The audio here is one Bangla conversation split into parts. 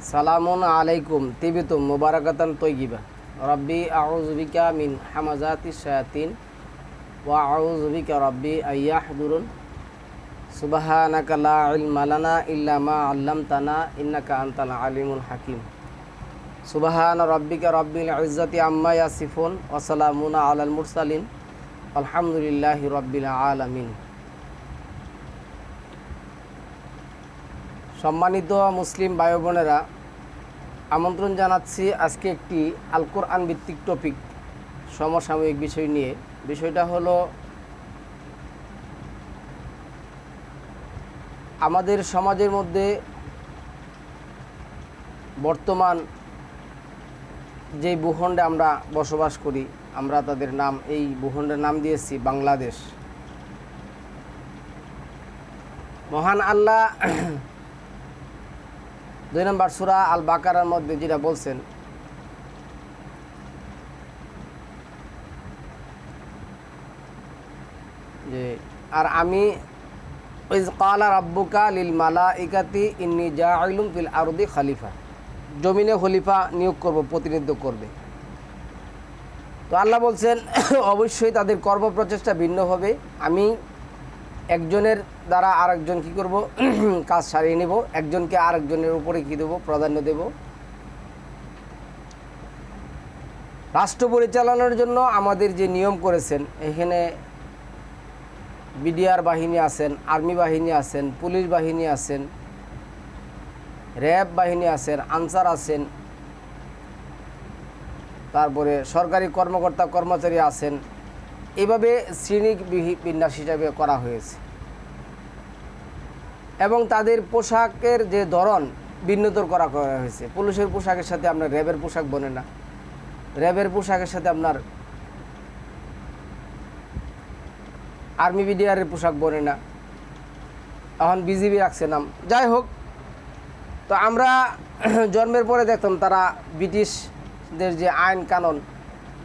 সালামুন আলাইকুম, তিবিতুম মুবারাকাতান তৈগিবা রব্বি আউজবিকা মিন হামাজাতি শায়াতিন, ওয়া আউজবিকা রব্বি আইয়াহদুরুন। সুবহানাকা লা ইলমা লানা ইল্লা মা আল্লামতানা ইন্নাকা আনতাল আলিমুল হাকিম। সুবহান রব্বিকা রব্বিল ইজ্জাতি আম্মা ইয়াসিফুন, ওয়া সালামুন আলাল মুরসালিন। আলহামদুলিল্লাহি রব্বিল আলামিন। সম্মানিত মুসলিম ভাই বোনেরা, আমন্ত্রণ জানাচ্ছি আজকে একটি আলকোর ভিত্তিক টপিক সমসাময়িক বিষয় নিয়ে। বিষয়টা হলো, আমাদের সমাজের মধ্যে বর্তমান যেই ভূখণ্ডে আমরা বসবাস করি, আমরা তাদের নাম, এই ভূখণ্ডের নাম দিয়েছি বাংলাদেশ। মহান আল্লাহ দুই নম্বর সুরা আল বাকারার মধ্যে যেটা বলছেন, যে, আর আমি কালা রাব্বুকা লিল মালা ইকাতি ইন্নি জাইলুম ফিল আরদি খালিফা। জমিনে খলিফা নিয়োগ করব, প্রতিনিধিত্ব করবে। তো আল্লাহ বলছেন, অবশ্যই তাদের কর্ম প্রচেষ্টা ভিন্ন হবে। আমি একজনের দ্বারা আরেকজন কি করব? কাজ সারিয়ে নেব। একজনকে আরেকজনের উপরে কি দেব? প্রাধান্য দেব। রাষ্ট্র পরিচালনার জন্য আমাদের যে নিয়ম করেছেন, এখানে বিডিআর বাহিনী আছেন, আর্মি বাহিনী আছেন, পুলিশ বাহিনী আছেন, র্যাব বাহিনী আছেন, আনসার আছেন, তারপরে সরকারি কর্মকর্তা কর্মচারী আছেন এভাবে শ্রেণি বিন্যাস হিসাবে করা হয়েছে। এবং তাদের পোশাকের যে ধরন ভিন্নতর করা করা হয়েছে। পুলিশের পোশাকের সাথে আপনার র্যাবের পোশাক বনে না। র্যাবের পোশাকের সাথে আপনার আর্মি বিডিআরের পোশাক বনে না। এখন বিজিবি রাখছে নাম। যাই হোক, তো আমরা জন্মের পরে দেখতাম তারা ব্রিটিশদের যে আইন কানুন,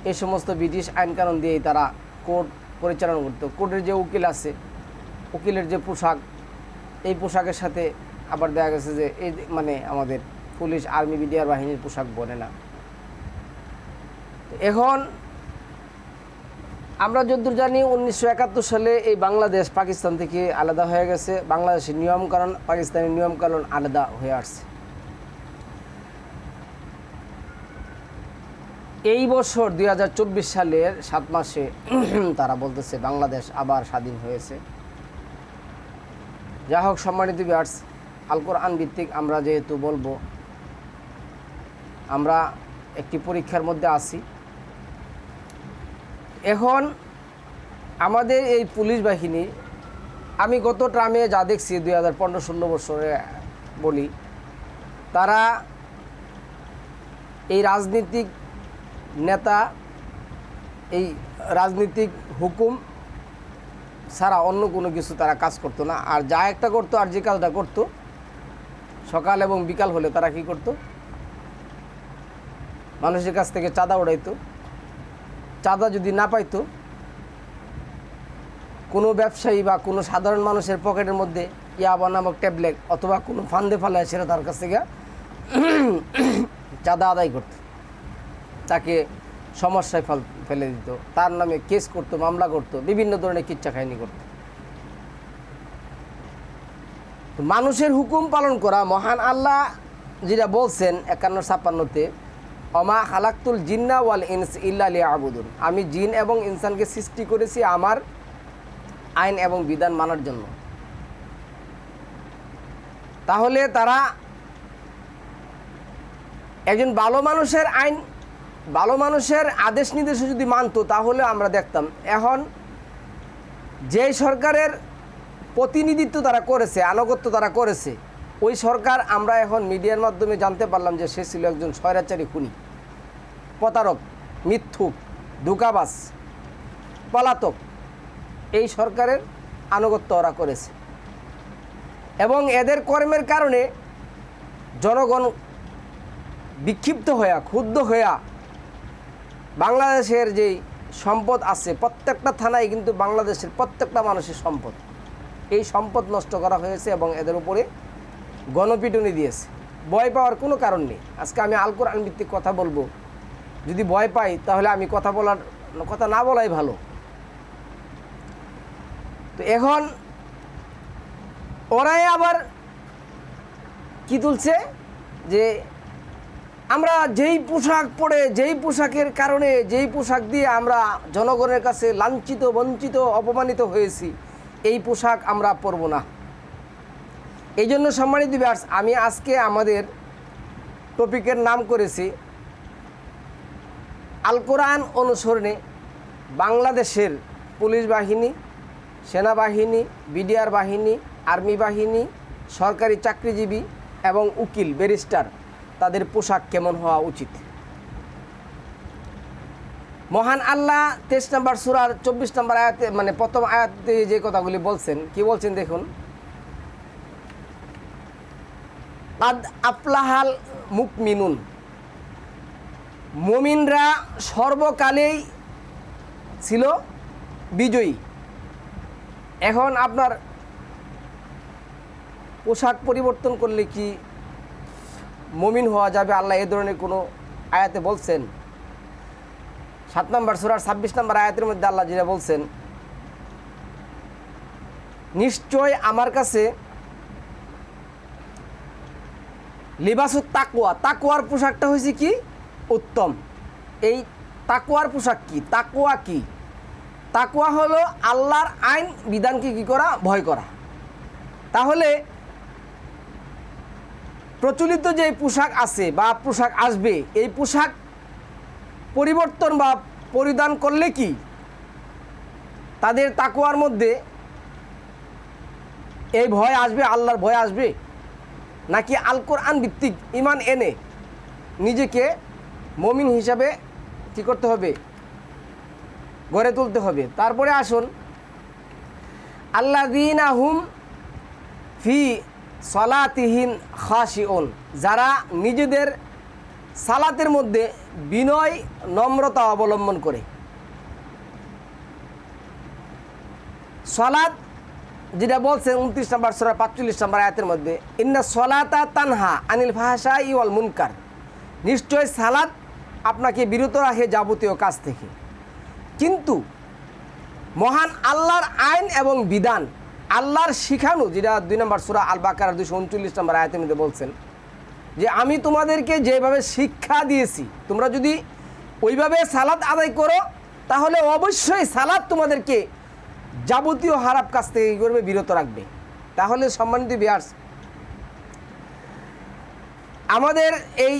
এই সমস্ত ব্রিটিশ আইন কানুন দিয়েই তারা কোর্ট পরিচালনা করতো কোর্টের যে উকিল আছে, উকিলের যে পোশাক, এই পোশাকের সাথে আবার দেখা গেছে যে এই মানে আমাদের পুলিশ, আর্মি, বিডিআর বাহিনীর পোশাক বনে না। এখন আমরা যদ্দূর জানি উনিশশো একাত্তর সালে এই বাংলাদেশ পাকিস্তান থেকে আলাদা হয়ে গেছে। বাংলাদেশের নিয়মকানুন, পাকিস্তানের নিয়মকানুন আলাদা হয়ে আসছে। এই বছর দুই হাজার চব্বিশ সালের সাত মাসে তারা বলতেছে বাংলাদেশ আবার স্বাধীন হয়েছে। যা হোক সম্মানিত বিয়ার্স আল কোরআন ভিত্তিক আমরা যেহেতু বলব, আমরা একটি পরীক্ষার মধ্যে আছি। এখন আমাদের এই পুলিশ বাহিনী, আমি গত ট্রামে যা দেখছি দুই হাজার পনেরো ষোলো বছরে বলি, তারা এই রাজনীতিক নেতা, এই রাজনৈতিক হুকুম ছাড়া অন্য কোনো কিছু তারা কাজ করতো না। আর যা একটা করতো আর যে কাজটা করতো, সকাল এবং বিকাল হলে তারা কি করতো? মানুষের কাছ থেকে চাঁদা উড়াইতো। চাঁদা যদি না পাইতো, কোনো ব্যবসায়ী বা কোনো সাধারণ মানুষের পকেটের মধ্যে ইয়াবা নামক ট্যাবলেট অথবা কোনো ফান্দে ফালায় সেটা তার কাছ থেকে চাঁদা আদায় করত। তাকে সমস্যায় ফেল, ফেলে দিত। তার নামে কেস করতো, মামলা করতো, বিভিন্ন ধরনের কিচ্ছা খাইনি করতো মানুষের হুকুম পালন করা, মহান আল্লাহ যেটা বলছেন একান্ন ছাপ্পান্নতে, অমা হালাক্তুল জিন্না ওয়াল ইনস ইল্লা লিয়া আবুদুন আমি জিন এবং ইনসানকে সৃষ্টি করেছি আমার আইন এবং বিধান মানার জন্য। তাহলে তারা একজন ভালো মানুষের আইন ভালো মানুষের আদেশ নির্দেশে যদি মানতো, তাহলে আমরা দেখতাম, এখন যে সরকারের প্রতিনিধিত্ব তারা করেছে, আনুগত্য তারা করেছে, ওই সরকার আমরা এখন মিডিয়ার মাধ্যমে জানতে পারলাম যে সে ছিল একজন স্বৈরাচারী খুনি, প্রতারক, মিথ্যুক দুকাবাস পলাতক। এই সরকারের আনুগত্য ওরা করেছে। এবং এদের কর্মের কারণে জনগণ বিক্ষিপ্ত হইয়া, ক্ষুব্ধ হইয়া বাংলাদেশের যেই সম্পদ আছে, প্রত্যেকটা থানায় কিন্তু বাংলাদেশের প্রত্যেকটা মানুষের সম্পদ। এই সম্পদ নষ্ট করা হয়েছে এবং এদের উপরে গণপিটুনি দিয়েছে। ভয় পাওয়ার কোনো কারণ নেই। আজকে আমি আল কোরআন কথা বলব। যদি ভয় পাই, তাহলে আমি কথা বলার, কথা না বলাই ভালো। তো এখন ওরাই আবার কি তুলছে? যে আমরা যেই পোশাক পরে, যেই পোশাকের কারণে, যেই পোশাক দিয়ে আমরা জনগণের কাছে লাঞ্ছিত, বঞ্চিত, অপমানিত হয়েছি, এই পোশাক আমরা পরব না। এই জন্য সম্মানিত ব্যাস আমি আজকে আমাদের টপিকের নাম করেছি, আল কোরআন অনুসরণে বাংলাদেশের পুলিশ বাহিনী, সেনাবাহিনী, বিডিআর বাহিনী, আর্মি বাহিনী, সরকারি চাকরিজীবী এবং উকিল, ব্যারিস্টার তাদের পোশাক কেমন হওয়া উচিত? মহান আল্লাহ তেইশ নম্বর সুরার চব্বিশ নম্বর আয়াতে মানে প্রথম আয়াতে যে কথাগুলি বলছেন, কি বলছেন দেখুন? আদ আফলাহাল মুকমিনুন। মমিনরা সর্বকালেই ছিল বিজয়ী। এখন আপনার পোশাক পরিবর্তন করলে কি মমিন হওয়া যাবে, আল্লাহ এ ধরনের কোনো আয়াতে বলছেন। সাত নম্বর সুরার ছাব্বিশ নম্বর আয়াতের মধ্যে আল্লাহ যেটা বলছেন, নিশ্চয় আমার কাছে লিবাসু তাকুয়া তাকুয়ার পোশাকটা হয়েছে কি? উত্তম। এই তাকুয়ার পোশাক কি? তাকুয়া কি? তাকুয়া হলো আল্লাহর আইন, বিধানকে কি করা? ভয় করা। তাহলে প্রচলিত যে পোশাক আছে বা পোশাক আসবে, এই পোশাক পরিবর্তন বা পরিধান করলে কি? তাদের তাকুয়ার মধ্যে এই ভয় আসবে, আল্লাহর ভয় আসবে? নাকি আল কোরআন ভিত্তিক ইমান এনে নিজেকে মমিন হিসাবে কী করতে হবে? গড়ে তুলতে হবে। তারপরে আসুন আল্লাহ হুম ফি সলাতিহীন খাসিউন যারা নিজেদের সালাতের মধ্যে বিনয়, নম্রতা অবলম্বন করে। সলাৎ যেটা বলছে উনত্রিশ নম্বর সোরা, পাঁচচল্লিশ নম্বর আয়াতের মধ্যে, ইন্না সলাতা তানহা আনিল ভাষা ইওয়াল মুনকার। নিশ্চয় সালাত আপনাকে বিরত রাখে যাবতীয় কাজ থেকে। কিন্তু মহান আল্লাহর আইন এবং বিধান আল্লাহর শিখানো, যেটা দুই নম্বর সুরা আল বাকার দুশো উনচল্লিশ নম্বর আয়াতের মধ্যে বলছেন, যে আমি তোমাদেরকে যেভাবে শিক্ষা দিয়েছি, তোমরা যদি ওইভাবে সালাদ আদায় করো, তাহলে অবশ্যই সালাদ তোমাদেরকে যাবতীয় হারাপ কাছ থেকে কী করবে? বিরত রাখবে। তাহলে সম্মানিত বিয়ার্স আমাদের এই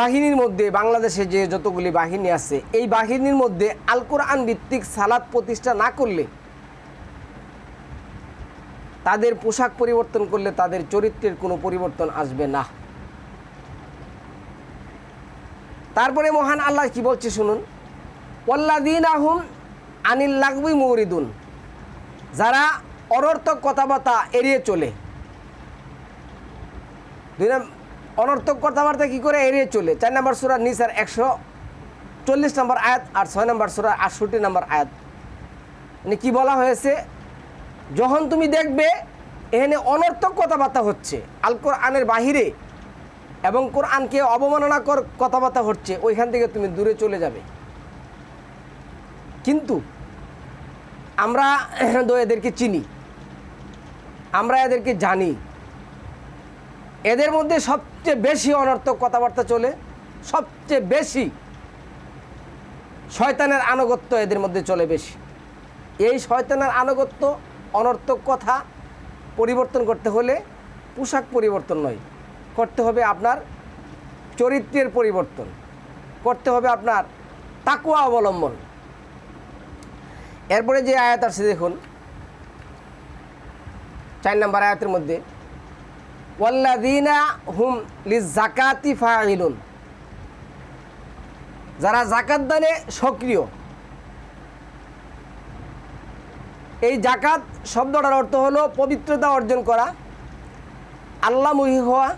বাহিনীর মধ্যে, বাংলাদেশে যে যতগুলি বাহিনী আছে, এই বাহিনীর মধ্যে আল কোরআন ভিত্তিক সালাদ প্রতিষ্ঠা না করলে তাদের পোশাক পরিবর্তন করলে তাদের চরিত্রের কোনো পরিবর্তন আসবে না। তারপরে মহান আল্লাহ কি বলছে শুনুন? ওল্লাদিন আহুম আনিল লাগবি মৌরিদুন যারা অনর্থক কথাবার্তা এড়িয়ে চলে। অনর্থক কথাবার্তা কী করে এড়িয়ে চলে? চার নম্বর সুরা নিসার একশো চল্লিশ নম্বর আয়াত আর ছয় নম্বর সুরা আটষট্টি নম্বর আয়াত। মানে কী বলা হয়েছে? যখন তুমি দেখবে, এখানে অনর্থক কথাবার্তা হচ্ছে। আল কোরআনের বাহিরে এবং কোরআনকে অবমাননা কর কথাবার্তা হচ্ছে, ওইখান থেকে তুমি দূরে চলে যাবে। কিন্তু আমরা তো এদেরকে চিনি। আমরা এদেরকে জানি। এদের মধ্যে সবচেয়ে বেশি অনর্থক কথাবার্তা চলে, সবচেয়ে বেশি শয়তানের আনুগত্য এদের মধ্যে চলে বেশি। এই শয়তানের আনুগত্য অনর্থক কথা পরিবর্তন করতে হলে পোশাক পরিবর্তন নয়। করতে হবে আপনার চরিত্রের পরিবর্তন। করতে হবে আপনার তাকুয়া অবলম্বন। এরপরে যে আয়াত আছে দেখুন, চার নম্বর আয়াতের মধ্যে ওয়াল্লাদিনা হুম লিজ জাকাতি ফাইলুন যারা জাকাত দানে সক্রিয় এই জাকাত শব্দটার অর্থ হলো পবিত্রতা অর্জন করা আল্লামুহী হওয়া,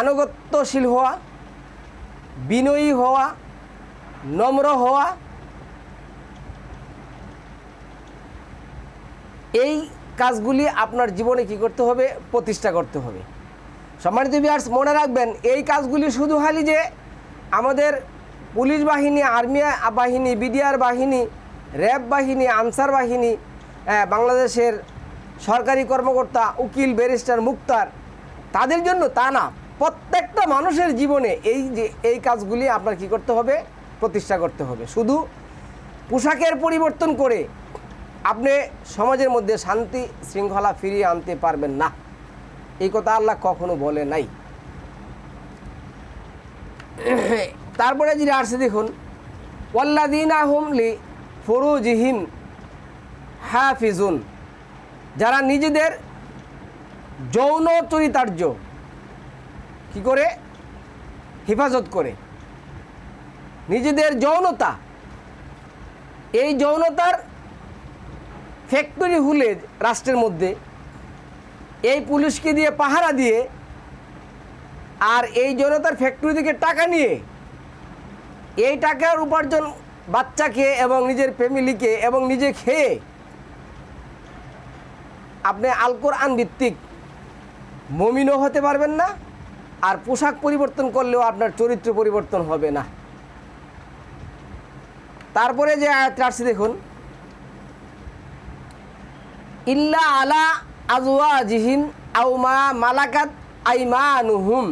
আনুগত্যশীল হওয়া, বিনয়ী হওয়া, নম্র হওয়া। এই কাজগুলি আপনার জীবনে কি করতে হবে? প্রতিষ্ঠা করতে হবে। সম্মানিত বিয়ার্স মনে রাখবেন, এই কাজগুলি শুধু খালি যে আমাদের পুলিশ বাহিনী, আর্মি বাহিনী, বিডিআর বাহিনী র্যাব বাহিনী আনসার বাহিনী আহ, বাংলাদেশের সরকারি কর্মকর্তা উকিল ব্যারিস্টার মুক্তার তাদের জন্য তা না। প্রত্যেকটা মানুষের জীবনে এই যে এই কাজগুলি আপনার কি করতে হবে? প্রতিষ্ঠা করতে হবে। শুধু পোশাকের পরিবর্তন করে আপনি সমাজের মধ্যে শান্তি শৃঙ্খলা ফিরিয়ে আনতে পারবেন না। এই কথা আল্লাহ কখনো বলে নাই। তারপরে যিনি আসছে দেখুন ওয়াল্লাদিনা হুমলি ফরুজিহিম হাফিজুন, যারা নিজেদের যৌন চরিতার্য কি করে? হেফাজত করে। নিজেদের যৌনতা, এই যৌনতার ফ্যাক্টরি হুলে রাষ্ট্রের মধ্যে এই পুলিশকে দিয়ে পাহারা দিয়ে আর এই যৌনতার ফ্যাক্টরি থেকে টাকা নিয়ে এই টাকার উপার্জন বাচ্চাকে এবং নিজের ফ্যামিলিকে এবং নিজে খেয়ে আপনি আলকোর ভিত্তিক মমিনও হতে পারবেন না, আর পোশাক পরিবর্তন করলেও আপনার চরিত্র পরিবর্তন হবে না। তারপরে যে আয়াতটা আসছে দেখুন, ইল্লা আলা আজওয়া জিহিম আউমা মালাকাত আইমানুহুম,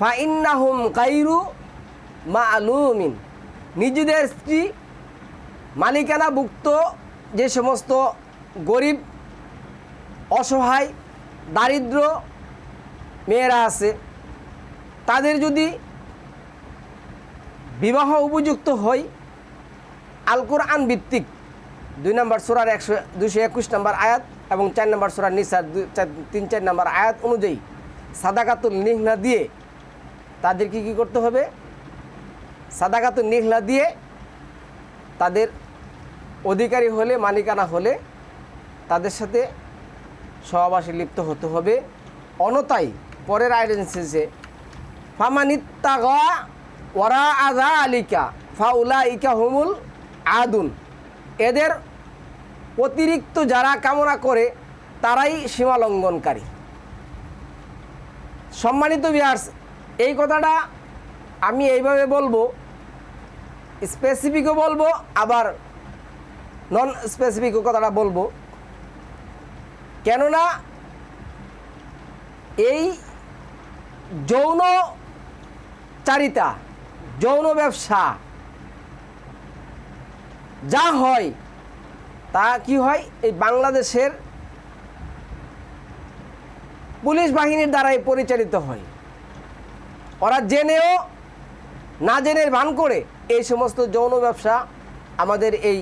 ফা ইন্নাহুম গাইরু মালুমিন নিজেদের স্ত্রী মালিকানাভুক্ত যে সমস্ত গরিব, অসহায়, দারিদ্র মেয়েরা আছে, তাদের যদি বিবাহ উপযুক্ত হয়, আল কোরআন ভিত্তিক, দুই নম্বর সুরার একশো দুশো একুশ নম্বর আয়াত এবং চার নম্বর সুরার নিসার তিন, চার নম্বর আয়াত অনুযায়ী সাদাকাতুল নিহনা দিয়ে তাদেরকে কী করতে হবে? সাদাকাতুল নিহলা দিয়ে তাদের অধিকারী হলে, মালিকানা হলে তাদের সাথে সহবাসে লিপ্ত হতে হবে। অনতাই পরের আইডেন্সিসে ফামানিত্তাগা ওরা আদা আলিকা ফাউলা ইকা হুমুল আদুন। এদের অতিরিক্ত যারা কামনা করে, তারাই সীমালঙ্ঘনকারী সম্মানিত বিহার্স এই কথাটা আমি এইভাবে বলব স্পেসিফিকও বলব, আবার নন স্পেসিফিকও কথাটা বলব। কেননা এই যৌন চারিতা, যৌন ব্যবসা যা হয়, তা কি হয়? এই বাংলাদেশের পুলিশ বাহিনীর দ্বারাই পরিচালিত হয়। ওরা জেনেও না জেনে ভান করে এই সমস্ত যৌন ব্যবসা আমাদের এই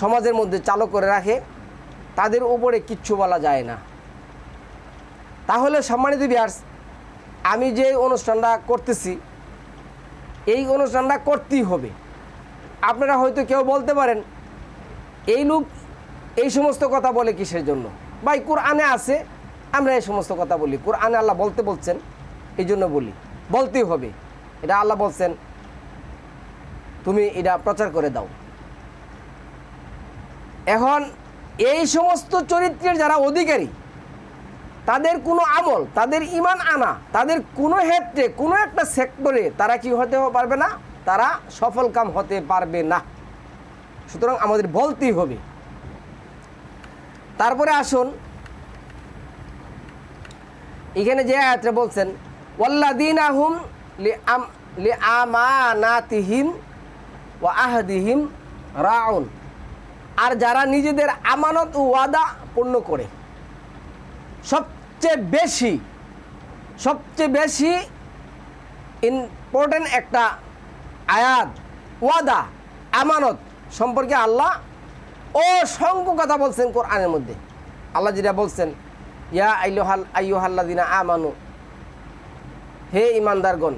সমাজের মধ্যে চালু করে রাখে, তাদের উপরে কিচ্ছু বলা যায় না। তাহলে সম্মানিত বিয়ার্স আমি যে অনুষ্ঠানটা করতেছি, এই অনুষ্ঠানটা করতেই হবে। আপনারা হয়তো কেউ বলতে পারেন, এই লোক এই সমস্ত কথা বলে কিসের জন্য? ভাই, কোরআনে আছে, আমরা এই সমস্ত কথা বলি। কোরআনে আল্লাহ বলতে বলছেন, এই জন্য বলি। বলতেই হবে। এটা আল্লাহ বলছেন, তুমি এটা প্রচার করে দাও। এখন এই সমস্ত চরিত্রের যারা অধিকারী, তাদের কোনো আমল, তাদের ইমান আনা, তাদের কোনো ক্ষেত্রে কোনো একটা সেক্টরে তারা কি হতে পারবে না? তারা সফল কাম হতে পারবে না। সুতরাং আমাদের বলতেই হবে। তারপরে আসুন, এখানে যে আয়াতটা বলছেন ওয়াল্লাদিন আহুম লি আম লি আমানাতিহিম ও রাউন আর যারা নিজেদের আমানত ও ওয়াদা পূর্ণ করে, সবচেয়ে বেশি সবচেয়ে বেশি ইম্পর্টেন্ট একটা আয়াত, ওয়াদা, আমানত সম্পর্কে আল্লাহ অসংখ্য কথা বলছেন কোরআনের মধ্যে। আল্লাহ যেটা বলছেন, ইয়া আইলোহাল আইয়ুহাল্লাদিনা আমানু হে ইমানদারগণ,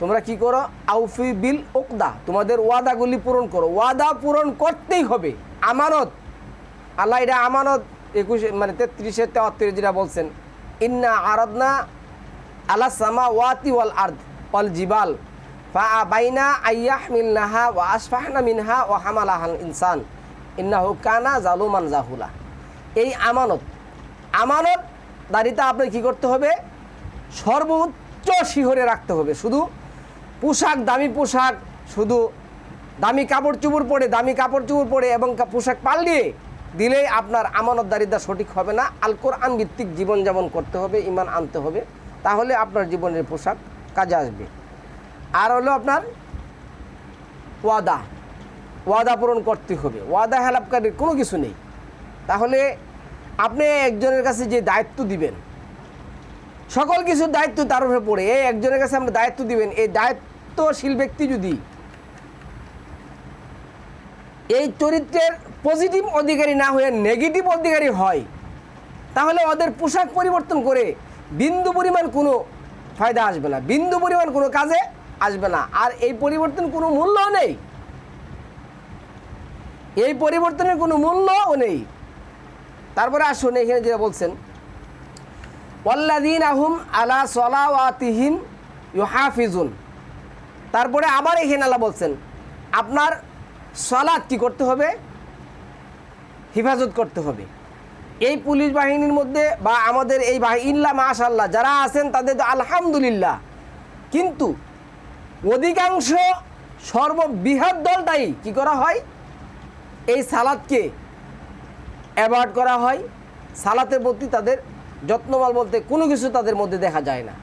তোমরা কি করো? আউফি বিল ওকদা তোমাদের ওয়াদাগুলি পূরণ করো। ওয়াদা পূরণ করতেই হবে। আমানত, আল্লাহ এটা আমানত একুশে মানে তেত্রিশে, তেয়াত্তরে যেটা বলছেন, ইন্না আরাদনা আলা সামা ওয়াতি ওয়াল আর্দ ওয়াল জিবাল ফা বাইনা আইয়াহ মিননাহা ওয়া আসফাহনা মিনহা ও হামালাহাল ইনসান, ইন্নাহু কানা জালুমান জাহুলা। এই আমানত আমানত দাড়িটা আপনার কি করতে হবে? সর্বোচ্চ শিহরে রাখতে হবে। শুধু পোশাক, দামি পোশাক, শুধু দামি কাপড় চুপড় পরে, দামি কাপড় চুপড় পরে এবং পোশাক পাল্টিয়ে দিলেই আপনার আমানতদারিতা সঠিক হবে না। আল কোরআন ভিত্তিক জীবনযাপন করতে হবে ইমান আনতে হবে। তাহলে আপনার জীবনের পোশাক কাজে আসবে। আর হলো আপনার ওয়াদা। ওয়াদা পূরণ করতে হবে। ওয়াদা হেলাপকারীর কোনো কিছু নেই। তাহলে আপনি একজনের কাছে যে দায়িত্ব দিবেন সকল কিছুর দায়িত্ব তার উপরে পড়ে। এই একজনের কাছে আমরা দায়িত্ব দিবেন। এই দায়িত্বশীল ব্যক্তি যদি এই চরিত্রের পজিটিভ অধিকারী না হয়ে নেগেটিভ অধিকারী হয়, তাহলে ওদের পোশাক পরিবর্তন করে বিন্দু পরিমাণ কোনো ফায়দা আসবে না। বিন্দু পরিমাণ কোনো কাজে আসবে না। আর এই পরিবর্তন কোনো মূল্য নেই। এই পরিবর্তনের কোনো মূল্যও নেই। তারপরে আসুন, এখানে যেটা বলছেন ওয়াল্লাদিন আহুম আলা সলাওয়াতিহিম ইউহাফিজুন। তারপরে আবার এখানে আল্লাহ বলছেন, আপনার সলাৎ কি করতে হবে? হেফাজত করতে হবে। এই পুলিশ বাহিনীর মধ্যে বা আমাদের এই ইল্লা মাশাল্লাহ যারা আছেন তাদের তো আলহামদুলিল্লাহ। কিন্তু অধিকাংশ সর্ববৃহৎ দলটাই কি করা হয়? এই সালাদকে অ্যাভয়েড করা হয়। সালাতের প্রতি তাদের যত্নবাল বলতে কোনো কিছু তাদের মধ্যে দেখা যায় না।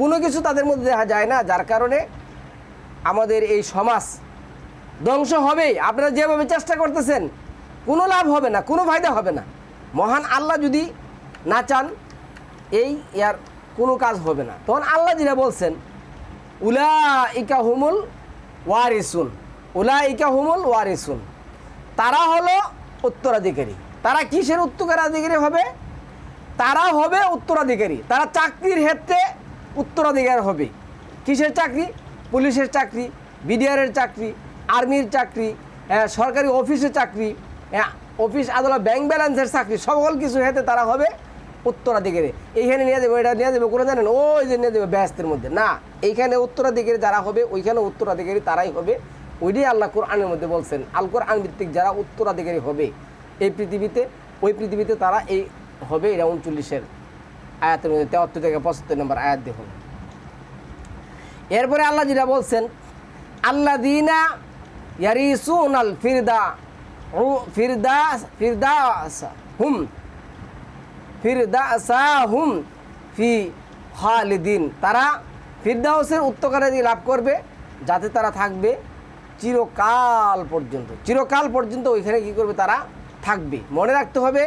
কোনো কিছু তাদের মধ্যে দেখা যায় না, যার কারণে আমাদের এই সমাজ ধ্বংস হবেই। আপনারা যেভাবে চেষ্টা করতেছেন, কোনো লাভ হবে না, কোনো ফায়দা হবে না। মহান আল্লাহ যদি না চান, এই ইয়ার কোনো কাজ হবে না। তখন আল্লাহ যেটা বলছেন উলা ইকা হুমুল ওয়ারিসুন উলা ইকা হুমুল ওয়ারিসুন। তারা হলো উত্তরাধিকারী। তারা কিসের উত্তরাধিকারী হবে? তারা হবে উত্তরাধিকারী। তারা চাকরির ক্ষেত্রে উত্তরাধিকার হবে। কিসের চাকরি? পুলিশের চাকরি, বিডিআরের চাকরি, আর্মির চাকরি সরকারি অফিসের চাকরি অফিস, আদালত, ব্যাংক ব্যালেন্সের চাকরি, সকল কিছু হেতে তারা হবে উত্তরাধিকারী। এইখানে নিয়ে দেবে এটা নিয়ে দেবে করে জানেন? ওই যে নিয়ে দেবে ব্যস্তের মধ্যে। না, এইখানে উত্তরাধিকারী যারা হবে, ওইখানে উত্তরাধিকারী তারাই হবে। ওইটাই আল্লাহ কোরআনের মধ্যে বলছেন। আল কোরআন ভিত্তিক যারা উত্তরাধিকারী হবে, এই পৃথিবীতে, ওই পৃথিবীতে তারা এই হবে, এটা উনচল্লিশের আয়াতের মধ্যে তেহাত্তর থেকে পঁচাত্তর নম্বর আয়াত দেখুন। এরপরে আল্লাহ যেটা বলছেন আল্লাহ দিনা ইয়ারিসুন আল ফিরদা ফিরদা ফিরদাস হুম ফিরদাসা হুম ফি খালিদিন। তারা ফিরদাউসের উত্তকারাদি লাভ করবে, যাতে তারা থাকবে চিরকাল পর্যন্ত। চিরকাল পর্যন্ত ওইখানে কি করবে তারা থাকবে। মনে রাখতে হবে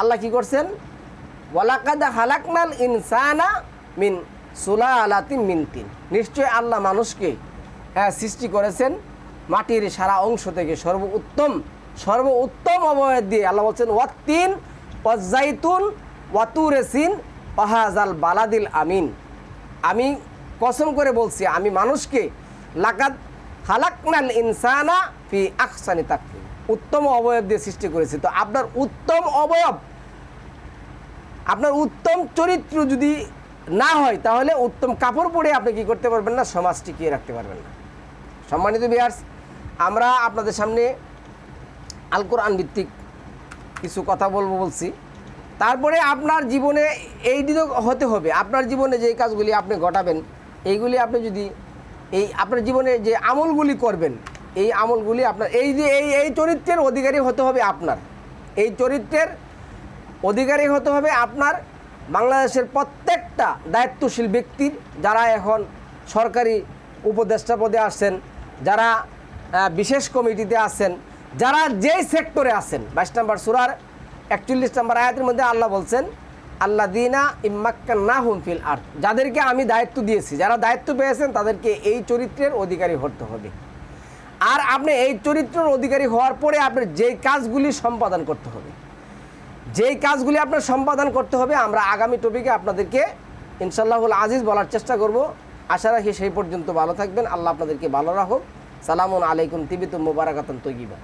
আল্লাহ কি করছেন? ওয়ালাকাদা হালাকনাল ইনসানা মিন সুলা আলাতিন মিনতিন। নিশ্চয় আল্লাহ মানুষকে হ্যাঁ সৃষ্টি করেছেন মাটির সারা অংশ থেকে সর্ব উত্তম সর্ব উত্তম অবয়ব দিয়ে। আল্লাহ বলছেন, ওয়াত্তিন ওয়াজাইতুন ওয়াতুরেসিন ওয়াহাজাল বালাদিল আমিন। আমি কসম করে বলছি, আমি মানুষকে লাকাত খালাকনাল ইনসানা ফি আকসানি তাকফি উত্তম অবয়ব দিয়ে সৃষ্টি করেছে। তো আপনার উত্তম অবয়ব, আপনার উত্তম চরিত্র যদি না হয়, তাহলে উত্তম কাপড় পরে আপনি কি করতে পারবেন না? সমাজ টিকিয়ে রাখতে পারবেন না। সম্মানিত বিয়ার্স আমরা আপনাদের সামনে আল কোরআন ভিত্তিক কিছু কথা বলব বলছি। তারপরে আপনার জীবনে এই হতে হবে। আপনার জীবনে যে কাজগুলি আপনি ঘটাবেন, এইগুলি আপনি যদি এই আপনার জীবনে যে আমলগুলি করবেন এই আমলগুলি আপনার, এই যে এই এই চরিত্রের অধিকারী হতে হবে আপনার। এই চরিত্রের অধিকারী হতে হবে আপনার বাংলাদেশের প্রত্যেকটা দায়িত্বশীল ব্যক্তির, যারা এখন সরকারি উপদেষ্টা পদে আসছেন যারা বিশেষ কমিটিতে আছেন, যারা যেই সেক্টরে আছেন, বাইশ নম্বর সুরার একচল্লিশ নম্বর আয়াতের মধ্যে আল্লাহ বলছেন আল্লাহ দিনা ইম্মাক্কা না হুমফিল আর যাদেরকে আমি দায়িত্ব দিয়েছি, যারা দায়িত্ব পেয়েছেন, তাদেরকে এই চরিত্রের অধিকারী হতে হবে। আর আপনি এই চরিত্রের অধিকারী হওয়ার পরে আপনার যেই কাজগুলি সম্পাদন করতে হবে, যেই কাজগুলি আপনার সম্পাদন করতে হবে, আমরা আগামী টপিকে আপনাদেরকে ইনশাল্লাহুল আজিজ বলার চেষ্টা করব। আশা রাখি সেই পর্যন্ত ভালো থাকবেন। আল্লাহ আপনাদেরকে ভালো রাখুক। সালামুন আলাইকুম তিবিত মুবারাকাতন তৈগিবা